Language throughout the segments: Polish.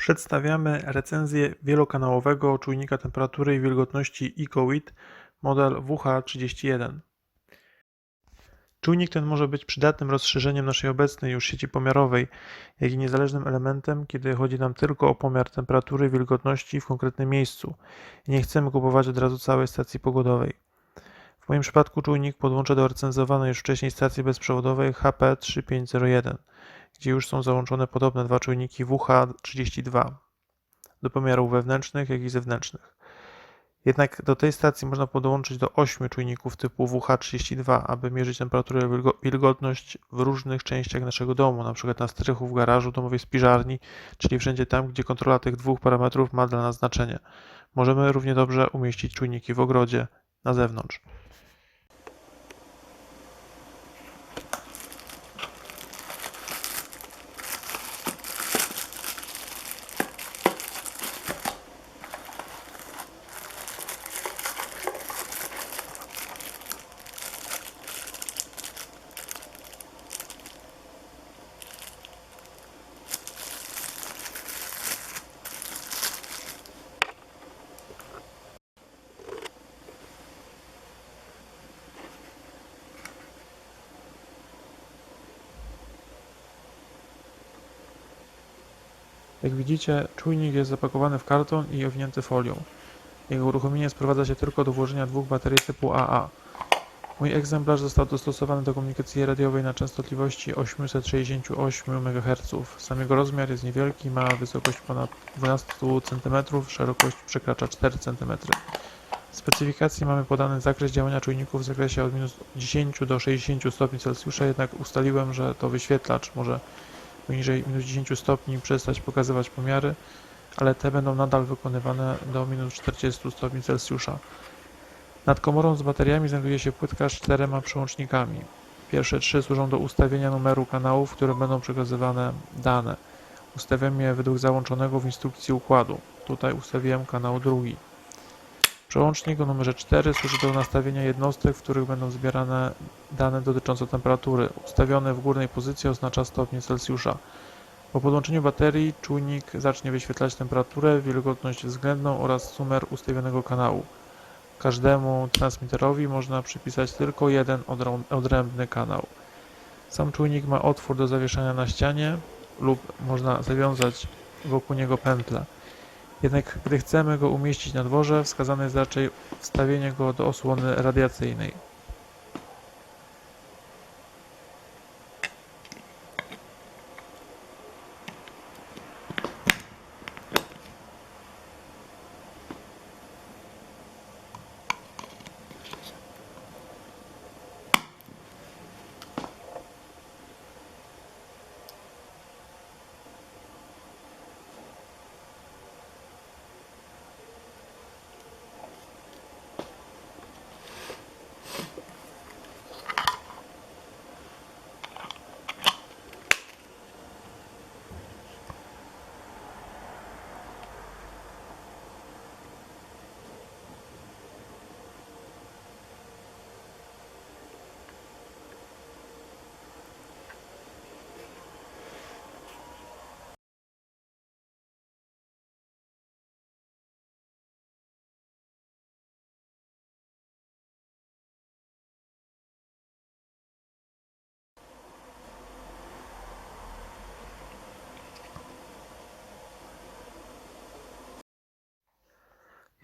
Przedstawiamy recenzję wielokanałowego czujnika temperatury i wilgotności EcoWeed model WH31. Czujnik ten może być przydatnym rozszerzeniem naszej obecnej już sieci pomiarowej, jak i niezależnym elementem, kiedy chodzi nam tylko o pomiar temperatury i wilgotności w konkretnym miejscu i nie chcemy kupować od razu całej stacji pogodowej. W moim przypadku czujnik podłączę do recenzowanej już wcześniej stacji bezprzewodowej HP3501 gdzie już są załączone podobne dwa czujniki WH32 do pomiarów wewnętrznych, jak i zewnętrznych. Jednak do tej stacji można podłączyć do 8 czujników typu WH32, aby mierzyć temperaturę i wilgotność w różnych częściach naszego domu, np. na strychu, w garażu, domowej spiżarni, czyli wszędzie tam, gdzie kontrola tych dwóch parametrów ma dla nas znaczenie. Możemy równie dobrze umieścić czujniki w ogrodzie, na zewnątrz. Jak widzicie, czujnik jest zapakowany w karton i owinięty folią. Jego uruchomienie sprowadza się tylko do włożenia dwóch baterii typu AA. Mój egzemplarz został dostosowany do komunikacji radiowej na częstotliwości 868 MHz. Sam jego rozmiar jest niewielki, ma wysokość ponad 12 cm, szerokość przekracza 4 cm. W specyfikacji mamy podany zakres działania czujników w zakresie od minus 10 do 60 stopni Celsjusza, jednak ustaliłem, że to wyświetlacz może poniżej minus 10 stopni przestać pokazywać pomiary, ale te będą nadal wykonywane do minus 40 stopni Celsjusza. Nad komorą z bateriami znajduje się płytka z czterema przełącznikami. Pierwsze trzy służą do ustawienia numeru kanałów, w którym będą przekazywane dane. Ustawiam je według załączonego w instrukcji układu. Tutaj ustawiłem kanał drugi. Przełącznik o numerze 4 służy do nastawienia jednostek, w których będą zbierane dane dotyczące temperatury. Ustawiony w górnej pozycji oznacza stopnie Celsjusza. Po podłączeniu baterii czujnik zacznie wyświetlać temperaturę, wilgotność względną oraz sumer ustawionego kanału. Każdemu transmiterowi można przypisać tylko jeden odrębny kanał. Sam czujnik ma otwór do zawieszania na ścianie lub można zawiązać wokół niego pętlę. Jednak gdy chcemy go umieścić na dworze, wskazane jest raczej wstawienie go do osłony radiacyjnej.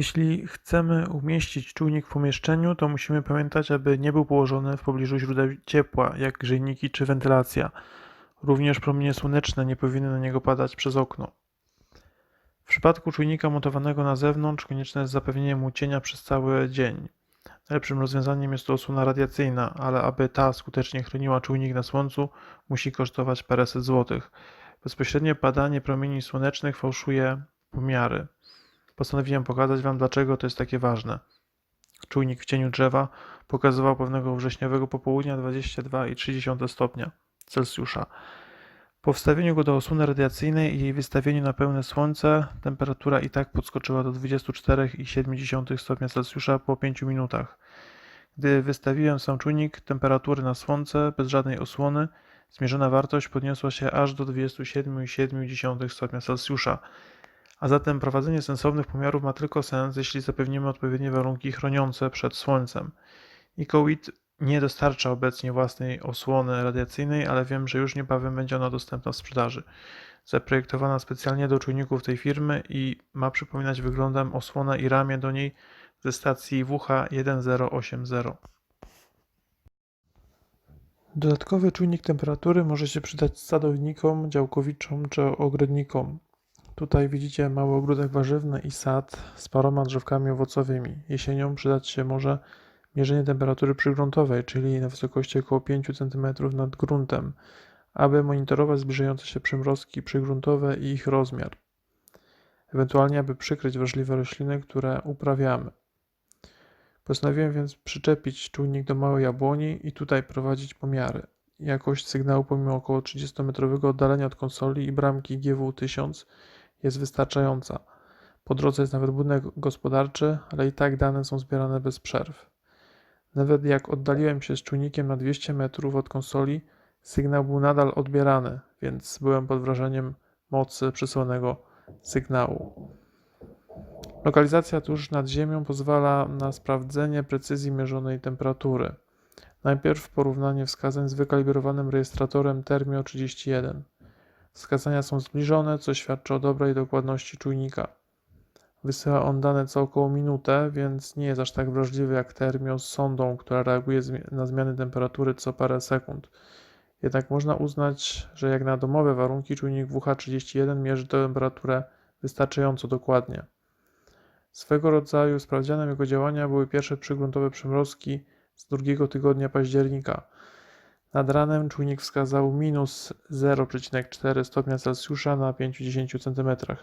Jeśli chcemy umieścić czujnik w pomieszczeniu, to musimy pamiętać, aby nie był położony w pobliżu źródeł ciepła, jak grzejniki czy wentylacja. Również promienie słoneczne nie powinny na niego padać przez okno. W przypadku czujnika montowanego na zewnątrz konieczne jest zapewnienie mu cienia przez cały dzień. Najlepszym rozwiązaniem jest to osłona radiacyjna, ale aby ta skutecznie chroniła czujnik na słońcu, musi kosztować paręset złotych. Bezpośrednie padanie promieni słonecznych fałszuje pomiary. Postanowiłem pokazać Wam, dlaczego to jest takie ważne. Czujnik w cieniu drzewa pokazywał pewnego wrześniowego popołudnia 22,3 stopnia Celsjusza. Po wstawieniu go do osłony radiacyjnej i jej wystawieniu na pełne słońce, temperatura i tak podskoczyła do 24,7 stopnia Celsjusza po 5 minutach. Gdy wystawiłem sam czujnik temperatury na słońce bez żadnej osłony, zmierzona wartość podniosła się aż do 27,7 stopnia Celsjusza. A zatem prowadzenie sensownych pomiarów ma tylko sens, jeśli zapewnimy odpowiednie warunki chroniące przed słońcem. EcoWeed nie dostarcza obecnie własnej osłony radiacyjnej, ale wiem, że już niebawem będzie ona dostępna w sprzedaży. Zaprojektowana specjalnie do czujników tej firmy i ma przypominać wyglądem osłonę i ramię do niej ze stacji WH1080. Dodatkowy czujnik temperatury może się przydać sadownikom, działkowiczom czy ogrodnikom. Tutaj widzicie mały ogródek warzywny i sad z paroma drzewkami owocowymi. Jesienią przydać się może mierzenie temperatury przygruntowej, czyli na wysokości około 5 cm nad gruntem, aby monitorować zbliżające się przymrozki przygruntowe i ich rozmiar. Ewentualnie, aby przykryć wrażliwe rośliny, które uprawiamy. Postanowiłem więc przyczepić czujnik do małej jabłoni i tutaj prowadzić pomiary. Jakość sygnału pomimo około 30-metrowego oddalenia od konsoli i bramki GW1000 jest wystarczająca. Po drodze jest nawet budynek gospodarczy, ale i tak dane są zbierane bez przerw. Nawet jak oddaliłem się z czujnikiem na 200 metrów od konsoli, sygnał był nadal odbierany, więc byłem pod wrażeniem mocy przysłanego sygnału. Lokalizacja tuż nad Ziemią pozwala na sprawdzenie precyzji mierzonej temperatury. Najpierw porównanie wskazań z wykalibrowanym rejestratorem Termio 31. Wskazania są zbliżone, co świadczy o dobrej dokładności czujnika. Wysyła on dane co około minutę, więc nie jest aż tak wrażliwy jak Termio z sondą, która reaguje na zmiany temperatury co parę sekund. Jednak można uznać, że jak na domowe warunki czujnik WH31 mierzy temperaturę wystarczająco dokładnie. Swego rodzaju sprawdzianem jego działania były pierwsze przygruntowe przymrozki z drugiego tygodnia października. Nad ranem czujnik wskazał minus 0,4 stopnia Celsjusza na 5-10 cm.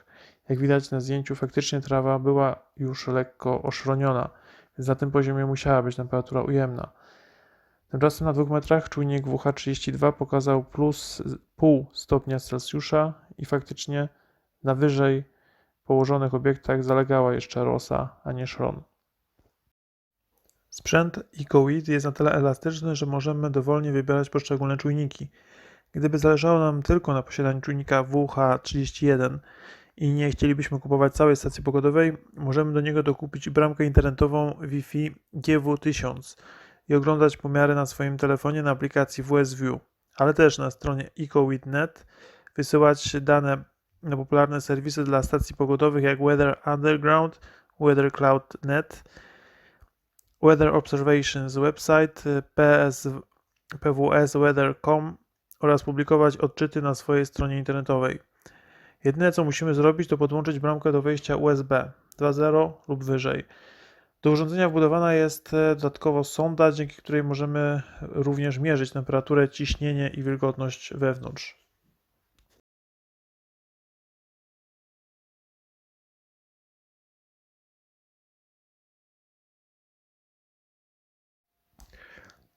Jak widać na zdjęciu, faktycznie trawa była już lekko oszroniona, więc na tym poziomie musiała być temperatura ujemna. Tymczasem na 2 metrach czujnik WH32 pokazał plus 0,5 stopnia Celsjusza i faktycznie na wyżej położonych obiektach zalegała jeszcze rosa, a nie szron. Sprzęt EcoWeed jest na tyle elastyczny, że możemy dowolnie wybierać poszczególne czujniki. Gdyby zależało nam tylko na posiadaniu czujnika WH31 i nie chcielibyśmy kupować całej stacji pogodowej, możemy do niego dokupić bramkę internetową Wi-Fi GW1000 i oglądać pomiary na swoim telefonie na aplikacji WSView, ale też na stronie EcoWeed.net wysyłać dane na popularne serwisy dla stacji pogodowych jak Weather Underground, Weather Weather Observations website PS, pwsweather.com oraz publikować odczyty na swojej stronie internetowej. Jedyne co musimy zrobić to podłączyć bramkę do wejścia USB 2.0 lub wyżej. Do urządzenia wbudowana jest e, dodatkowo sonda, dzięki której możemy również mierzyć temperaturę, ciśnienie i wilgotność wewnątrz.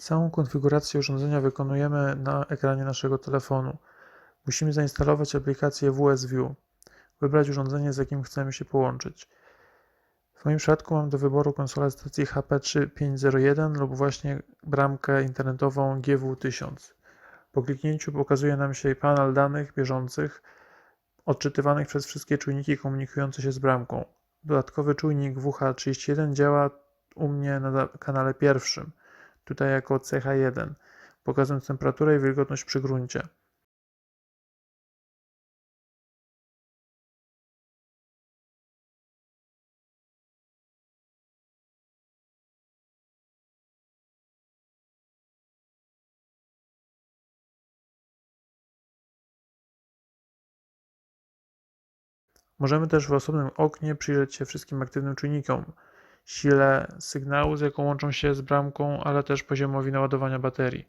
Całą konfigurację urządzenia wykonujemy na ekranie naszego telefonu. Musimy zainstalować aplikację WSView, wybrać urządzenie, z jakim chcemy się połączyć. W moim przypadku mam do wyboru konsolę stacji HP3501 lub właśnie bramkę internetową GW1000. Po kliknięciu pokazuje nam się panel danych bieżących odczytywanych przez wszystkie czujniki komunikujące się z bramką. Dodatkowy czujnik WH31 działa u mnie na kanale pierwszym tutaj jako CH1, pokazując temperaturę i wilgotność przy gruncie. Możemy też w osobnym oknie przyjrzeć się wszystkim aktywnym czujnikom, sile sygnału, z jaką łączą się z bramką, ale też poziomowi naładowania baterii.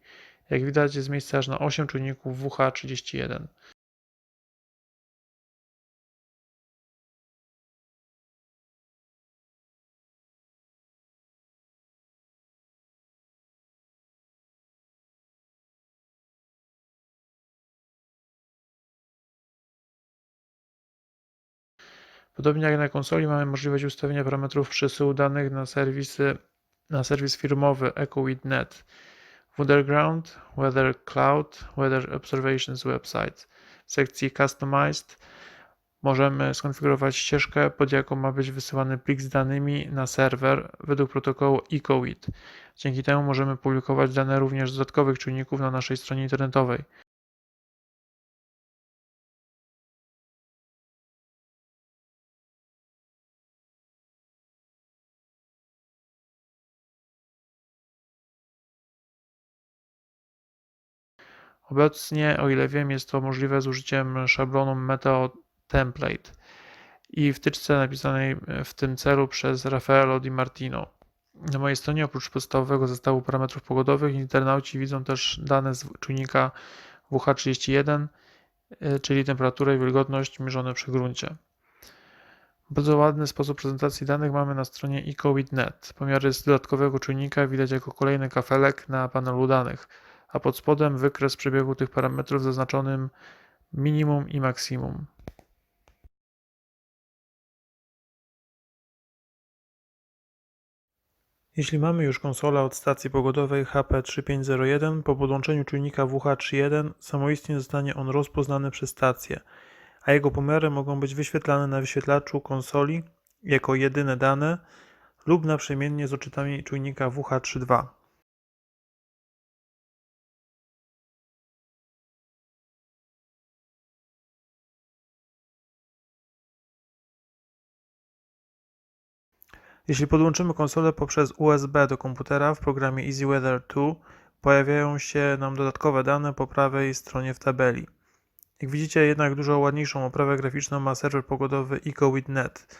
Jak widać jest miejsce aż na 8 czujników WH31. Podobnie jak na konsoli mamy możliwość ustawienia parametrów przesyłu danych na serwisy, na serwis firmowy EcoWeed.net Weatherground, Weather Cloud, Weather Observations Website. W sekcji Customized możemy skonfigurować ścieżkę, pod jaką ma być wysyłany plik z danymi na serwer według protokołu EcoWIT. Dzięki temu możemy publikować dane również z dodatkowych czujników na naszej stronie internetowej. Obecnie, o ile wiem, jest to możliwe z użyciem szablonu Meteo Template i wtyczce napisanej w tym celu przez Raffaello Di Martino. Na mojej stronie oprócz podstawowego zestawu parametrów pogodowych internauci widzą też dane z czujnika WH31, y, czyli temperaturę i wilgotność mierzone przy gruncie. Bardzo ładny sposób prezentacji danych mamy na stronie ecowid.net. Pomiary z dodatkowego czujnika widać jako kolejny kafelek na panelu danych, a pod spodem wykres przebiegu tych parametrów zaznaczonym minimum i maksimum. Jeśli mamy już konsolę od stacji pogodowej HP3501, po podłączeniu czujnika WH31 samoistnie zostanie on rozpoznany przez stację, a jego pomiary mogą być wyświetlane na wyświetlaczu konsoli jako jedyne dane lub naprzemiennie z odczytami czujnika WH32. Jeśli podłączymy konsolę poprzez USB do komputera w programie EasyWeather 2, pojawiają się nam dodatkowe dane po prawej stronie w tabeli. Jak widzicie, jednak dużo ładniejszą oprawę graficzną ma serwer pogodowy EcoWith.net,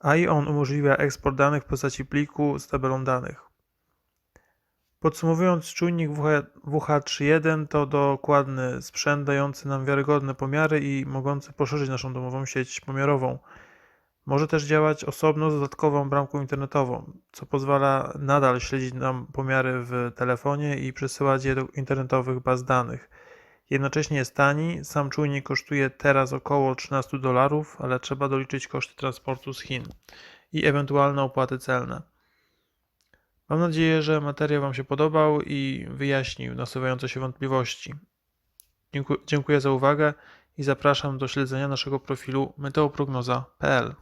a i on umożliwia eksport danych w postaci pliku z tabelą danych. Podsumowując, czujnik WH31 to dokładny sprzęt dający nam wiarygodne pomiary i mogący poszerzyć naszą domową sieć pomiarową. Może też działać osobno z dodatkową bramką internetową, co pozwala nadal śledzić nam pomiary w telefonie i przesyłać je do internetowych baz danych. Jednocześnie jest tani, sam czujnik kosztuje teraz około 13 dolarów, ale trzeba doliczyć koszty transportu z Chin i ewentualne opłaty celne. Mam nadzieję, że materiał Wam się podobał i wyjaśnił nasuwające się wątpliwości. Dziękuję za uwagę i zapraszam do śledzenia naszego profilu meteoprognoza.pl.